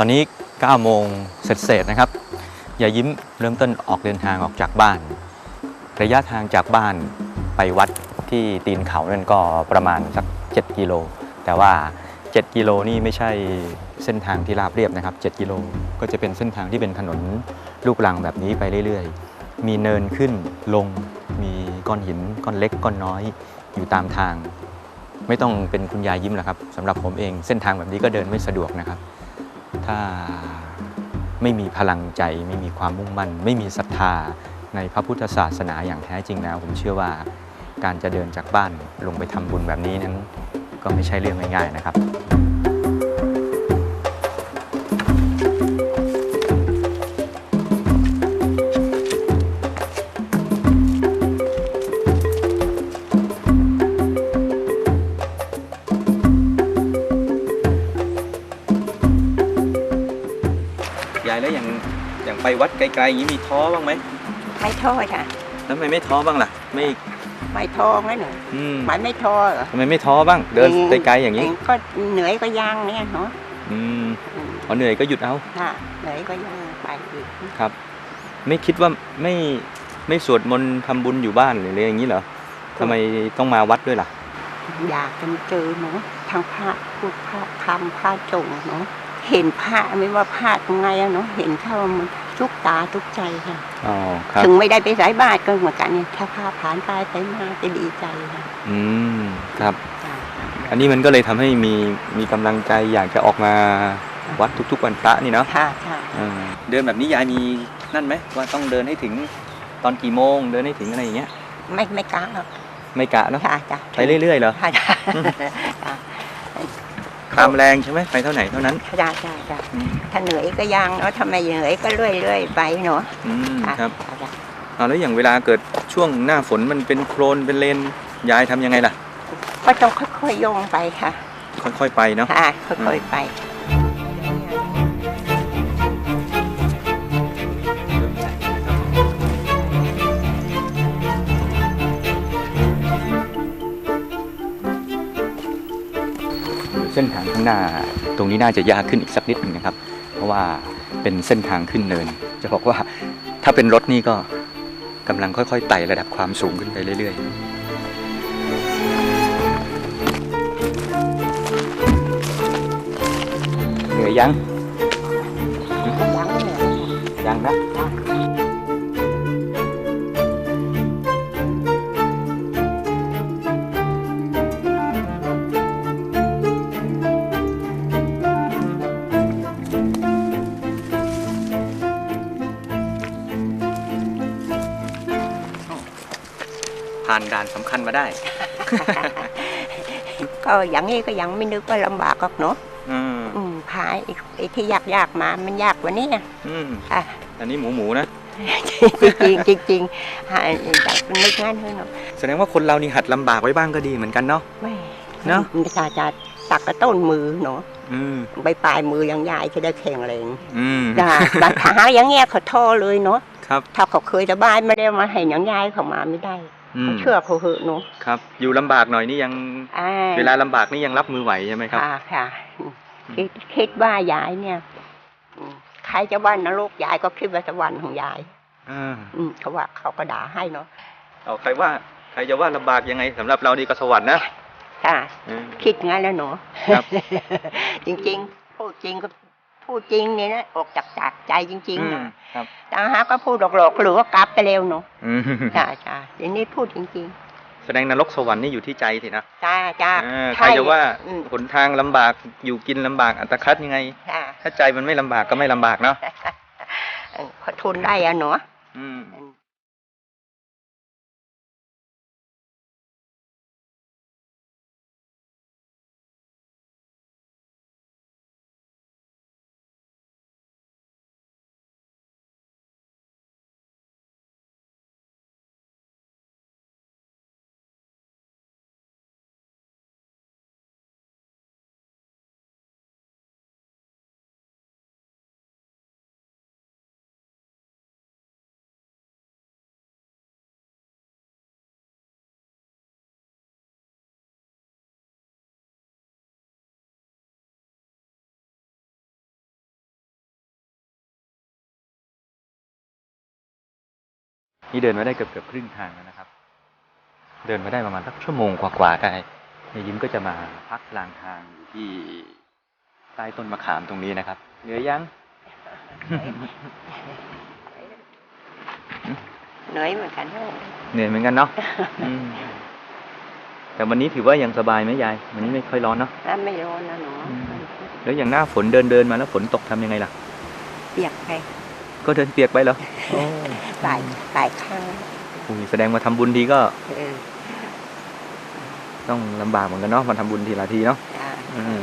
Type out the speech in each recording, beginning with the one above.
ตอนนี้ 9 โมงเสร็จๆนะครับยายิ้มเริ่มต้นออกเดินทางออกจากบ้าน ระยะทางจากบ้านไปวัดที่ตีนเขานั่นก็ประมาณสัก 7 กิโล แต่ว่า 7 กิโลนี่ไม่ใช่เส้นทางที่ราบเรียบนะครับ 7 กิโลก็จะเป็นเส้นทางที่เป็นถนนลูกรังแบบนี้ไปเรื่อยๆ มีเนินขึ้นลง มีก้อนหินก้อนเล็กก้อนน้อยอยู่ตามทาง ไม่ต้องเป็นคุณยายยิ้มหรอกครับสำหรับผมเองเส้นทางแบบนี้ก็เดินไม่สะดวกนะครับ ถ้าไม่มีพลังใจ ไม่มีความมุ่งมั่น ไม่มีศรัทธาในพระพุทธศาสนาอย่างแท้จริงแล้ว ผมเชื่อว่าการจะเดินจากบ้านลงไปทำบุญแบบนี้นั้น ก็ไม่ใช่เรื่องง่ายๆนะครับายแล้วอย่างอย่างไปวัดไกลๆอย่างนี้มีท้อบ้างไหมไม่ท้อค่ะแล้วทำไมไม่ท้อบ้างล่ะ ไม่ไม่ท้อไหมหนูอืมไม่ไม่ท้อเหรอทำไมไม่ท้อบ้าง เดินไกลๆอย่างนี้ก็เหนื่อยก็ยังเนี่ยเนาะอืมอืมพอเหนื่อยก็หยุดเอาค่ะเหนื่อยก็ยังไปอีกครับ ไม่คิดว่าไม่ไม่สวดมนต์ทำบุญอยู่บ้านหรืออะไรอย่างนี้เหรอทำไมต้องมาวัดด้วยล่ะ อยากจะเจอเนาะทางพระพูดพระธรรมพระจงเนาะ เห็นพระไม่ว่าพระตรงไงอะเนาะเห็นเข้ามันทุกตาทุกใจค่ะอ๋อครับถึงไม่ได้ไปสายบาตรก็เหมือนกันเนี่ยถ้าพาผ่านไปไปมาจะดีใจค่ะอืมครับจ้ะอันนี้มันก็เลยทำให้มีมีกำลังใจอยากจะออกมาวัดทุกๆวันพระนี่เนาะค่ะค่ะเออเดินแบบนี้ยายมีนั่นไหมว่าต้องเดินให้ถึงตอนกี่โมงเดินให้ถึงอะไรอย่างเงี้ย ไม่ไม่กล้าหรอกไม่กะเนาะค่ะจ้ะไปเรื่อยๆเหรอค่ะจ้ะจ้ะ ตามแรงใช่ไหมไปเท่าไหนเท่านั้นจ้ะจ้ะจ้ะถ้าเหนื่อยก็ยังเนาะถ้าไม่เหนื่อยก็เรื่อยๆไปเนาะอืมค่ะครับจ้ะเอาแล้วอย่างเวลาเกิดช่วงหน้าฝนมันเป็นโคลนเป็นเลนยายทำยังไงล่ะ ก็ต้องค่อยๆโยงไปค่ะ ค่อยๆไปเนาะค่ะค่อยๆไป เส้นทางข้างหน้าตรงนี้น่าจะยากขึ้นอีกสักนิดหนึ่งนะครับ เพราะว่าเป็นเส้นทางขึ้นเนิน จะบอกว่าถ้าเป็นรถนี่ก็กำลังค่อยๆไต่ระดับความสูงขึ้นไปเรื่อยๆเหนื่อยยังยังนะานด่านสำคัญมาได้ ก็อย่างนี้ก็ยังไม่นึกว่าลำบากหรอกเนาะอืมอืมพายไอ้ไอ้ที่ยากยากๆมามันยากกว่านี้อืมอะ อันนี้หมูหมูนะ จริงๆจริงๆหาอยากนึกงั้นเถอะเนาะแสดงว่าคนเรานี่หัดลำบากไว้บ้างก็ดีเหมือนกันเนาะไม่เนอะ มันจะจะตักกระต้นมือเนาะอืม ใบปลายมือยังยายจะได้แข็งแรงอืม จ้ะบางขาอย่างเงี้ยเขาท่อเลยเนาะครับ ถ้าเขาเคยสบายไม่ได้มาให้อย่างยายเขามาไม่ได้อืม เขาเชื่อเขาเหอะเนาะครับ อยู่ลำบากหน่อยนี่ยังอ่าเวลาลำบากนี่ยังรับมือไหวใช่ไหมครับค่ะค่ะคิดคิดว่ายายเนี่ยอืมใครจะว่านรกยายก็คิดว่าสวรรค์ของยายอ่าอืมเขาว่าเขาก็ด่าให้เนาะเอาใครว่าใครจะว่าลำบากยังไงสำหรับเรานี่ก็สวรรค์นะค่ะอืมคิดงั้นแล้วเนาะครับจริงๆพูดจริงก็ พูดจริงเนี่ยนะออกจากจากใจจริงอืๆมนะครับแต่หาก็พูดหลอกๆหรือว่ากลับไปเร็วเนาะอืมจ้าจ้าเดี๋ยวนี้พูดจริงแสดงนรกสวรรค์นี่อยู่ที่ใจสินะๆจ้าจ้าอ่าใครจะว่าอืมหนทางลำบากอยู่กินลำบากอัตคัดยังไงจ้าถ้าใจมันไม่ลำบากก็ไม่ลำบากเนาะเออพอทนได้อะเนาะอืม นี่เดินมาได้เกือบเกือบครึ่งทางแล้วนะครับ เดินมาได้ประมาณสักชั่วโมงกว่าๆได้ยายยิ้มก็จะมาพักกลางทางอยู่ที่ใต้ต้นมะขามตรงนี้นะครับ เหนื่อยยัง เหนื่อยเหมือนกันเหนื่อยเหมือนกันเนาะอืมแต่วันนี้ถือว่ายังสบายไหมยาย วันนี้ไม่ค่อยร้อนเนาะน้ำไม่ร้อนนะหนูอืมแล้วอย่างหน้าฝนเดินเดินมาแล้วฝนตกทำยังไงล่ะ เปียกไป ก็เดินเปียกไปเหรอโอ้หลายหลายครั้งอุ้ยแสดงมาทำบุญทีก็เออต้องลำบากเหมือนกันเนาะมาทำบุญทีละทีเนาะจ้ะอืม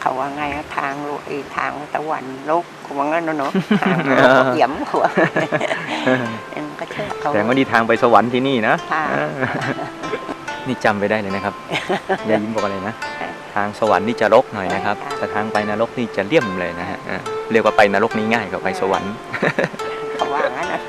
เขาว่าไงอะทางโลไอ้ทางตะวันโลกเขาว่างั้นนะเนาะทางโลเออกเหยี่ยมเขาว่าเออก็เชื่อเขาแสดงว่าดีทางไปสวรรค์ที่นี่นะค่ะเออนี่จำไปได้เลยนะครับ อย่ายิ้มบอกอะไรนะ ทางสวรรค์นี่จะรกหน่อยนะครับ แต่ทางไปนรกนี่จะเลี่ยมเลยนะฮะเออเรียกว่าไปนรกนี่ง่ายกว่าไปสวรรค์เขาว่างั้นนะ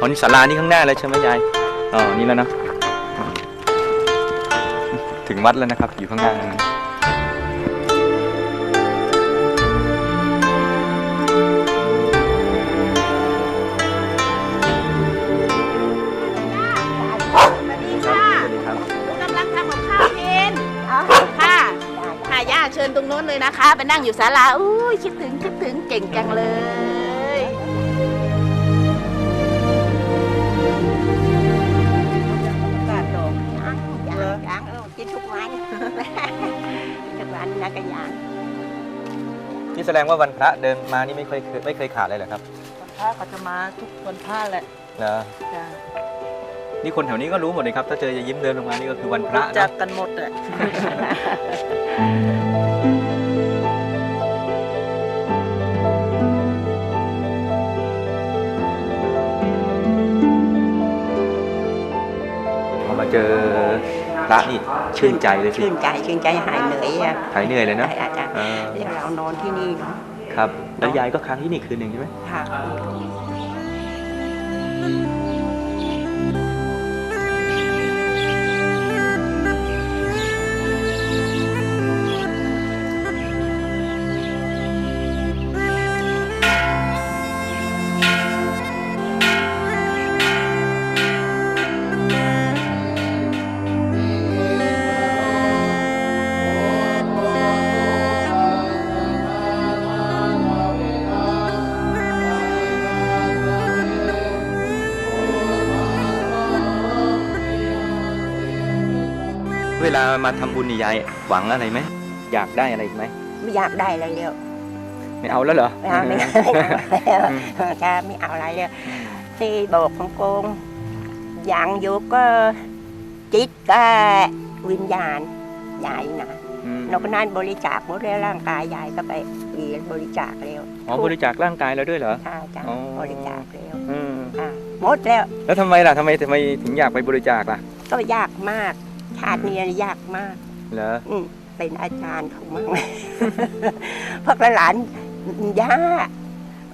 อ๋อนี่ศาลานี่ข้างหน้าเลยใช่ไหมยาย อ๋อ นี่แล้วเนอะถึงวัดแล้วนะครับ อยู่ข้างหน้า ค่ะย่าเชิญตรงโน้นเลยนะคะ ไปนั่งอยู่ศาลาอุ้ยคิดถึงคิดถึงเก่งจังเลย กาดดอกยางยางยางเออกินทุกวันทุกวันนะก็ยางนี่แสดงว่าวันพระเดินมานี่ไม่เคยไม่เคยขาดเลยเหรอครับวันพระเขาจะมาทุกวันพระแหละเหรอจ้ะนี่คนแถวนี้ก็รู้หมดเลยครับ ถ้าเจอยายยิ้มเดินลงมานี่ก็คือวันพระรู้จันะกกันหมดอะ เจอพระนี่ชื่นใจเลยสิชื่นใจชื่นใจหายเหนื่อยอะหายเหนื่อยเลยนะอาจารย์เออเดี๋ยวเรานอนที่นี่เนาะครับแล้วยายก็ค้างที่นี่คืนหนึ่งใช่ไหมค่ะ เวลามาทำบุญนี่ยายหวังอะไรไหมอยากได้อะไรอีกไหมไม่อยากได้อะไรแล้วไม่เอาแล้วเหรอไม่เอาไม่เอาไม่เอาแล้วจะไม่เอาอะไรแล้วที่บอกของโกงอย่างอยู่ก็จิตก็วิญญาณยายนะอืมนอกนั้นบริจาคหมดแล้วร่างกายยายก็ไปเรียนบริจาคแล้วอ๋อบริจาคร่างกายแล้วด้วยเหรอใช่จ้ะอ๋อบริจาคแล้วอืมอะหมดแล้ว แล้วทำไมล่ะทำไมทำไมถึงอยากไปบริจาคล่ะ ก็ยากมาก ชาตินี้ยากมากเหรออืมเป็นอาจารย์เขามั่งพวกหลานย่า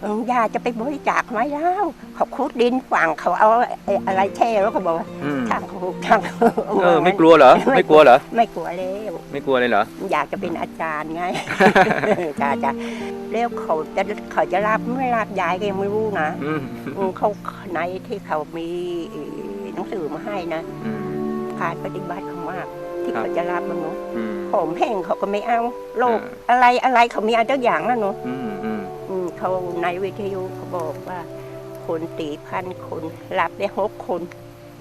เออย่าจะไปบริจาคไหมแล้วเขาคุดดินฝังเขาเอาไอ้อะไรแช่แล้วเขาบอกว่าอืมทางคุกทางคุกเออไม่กลัวเหรอไม่กลัวเหรอไม่กลัวแล้วไม่กลัวเลยเหรออยากจะเป็นอาจารย์ไงจ้าจ้าแล้วเขาจะเขาจะรับไม่รับยายก็ยังไม่รู้นะอืมอืมเขาในที่เขามีหนังสือมาให้นะ อืมการปฏิบัติเขามาก ที่ครับเขาจะรับมันเนาะอืมผมแห้งเขาก็ไม่เอาโรคอ่าอะไรอะไรเขามีเอาทุกอย่างแล้วเนาะอืมอืมอืมเขาในวิทยุเขาบอกว่า คนตีพันคนรับได้หกคน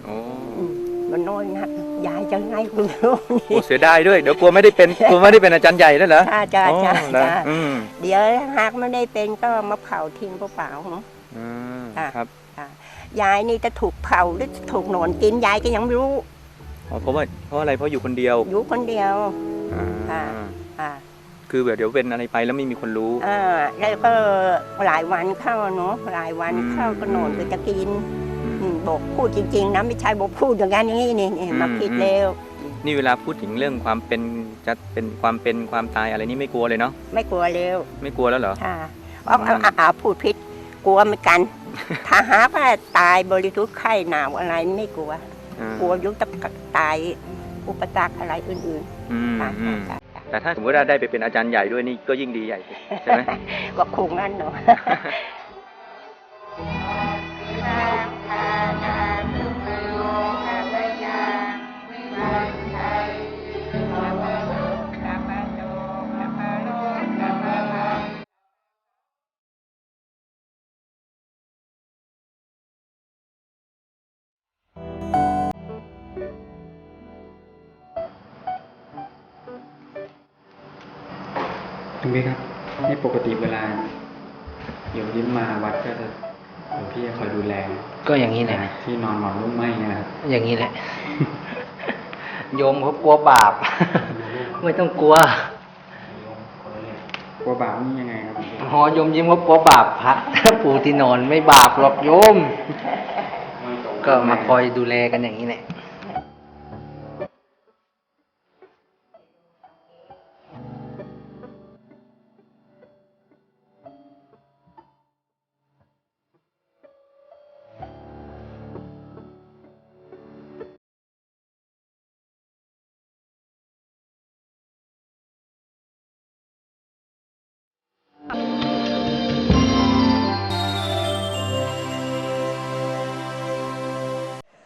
โอ้อืมมันน้อยนักยายจะไงคุณรู้โหเสียดายด้วยเดี๋ยวกลัวไม่ได้เป็นกลัวไม่ได้เป็นอาจารย์ใหญ่แล้วเหรอจ้าจ้าอ๋อจ้าเหรอจ้าอืมเดี๋ยวหากไม่ได้เป็นก็มาเผาทิ้งเปล่าๆเนาะอืมอะครับยายนี่จะถูกเผาหรือถูกหนอนกินยายก็ยังไม่รู้ อ๋อเพราะว่าเพราะอะไรเพราะอยู่คนเดียวอยู่คนเดียวอ่าอ่าอ่าคือแบบเดี๋ยวเป็นอะไรไปแล้วไม่มีคนรู้อ่าแล้วก็หลายวันเข้าเนาะหลายวันเข้าก็นอนก็จะกินอืมบอกพูดจริง ๆนะไม่ใช่บอกพูดอย่างนั้นอย่างนี้นี่นี่มาคิดแล้วนี่เวลาพูดถึงเรื่องความเป็นจะเป็นความเป็นความตายอะไรนี่ไม่กลัวเลยเนาะไม่กลัวแล้วไม่กลัวแล้วเหรอค่ะเอาเอาเอาเอาพูดพิษกลัวเหมือนกันอถ้าหากว่าตายบริสุทธิ์ไข้หนาวอะไรไม่กลัว กลัวยุคจะตายอุปสรรคอะไรอื่นอืมๆค่ะอืมค่ะค่ะแต่ถ้าสมมติว่าได้ไปเป็นอาจารย์ใหญ่ด้วยนี่ก็ยิ่งดีใหญ่สิใช่ไหม ก็คงนั่นเนาะ คุณพี่ครับนี่ปกติเวลาโยมยิ้มมาวัดก็จะหลวงพี่จะคอยดูแล ก็อย่างนี้แหละที่นอนหมอนรุ่มไหมเนะครับอย่างนี้แหละ โยมเขากลัวบาป ไม่ต้องกลัวกลัวบาปนี่ยังไงครับหลวงพี่หอโยมยิ้มเขากลัวบาปพระถ้าปู่ที่นอนไม่บาปหรอกโยม ก็มาคอยดูแลกันอย่างนี้แหละ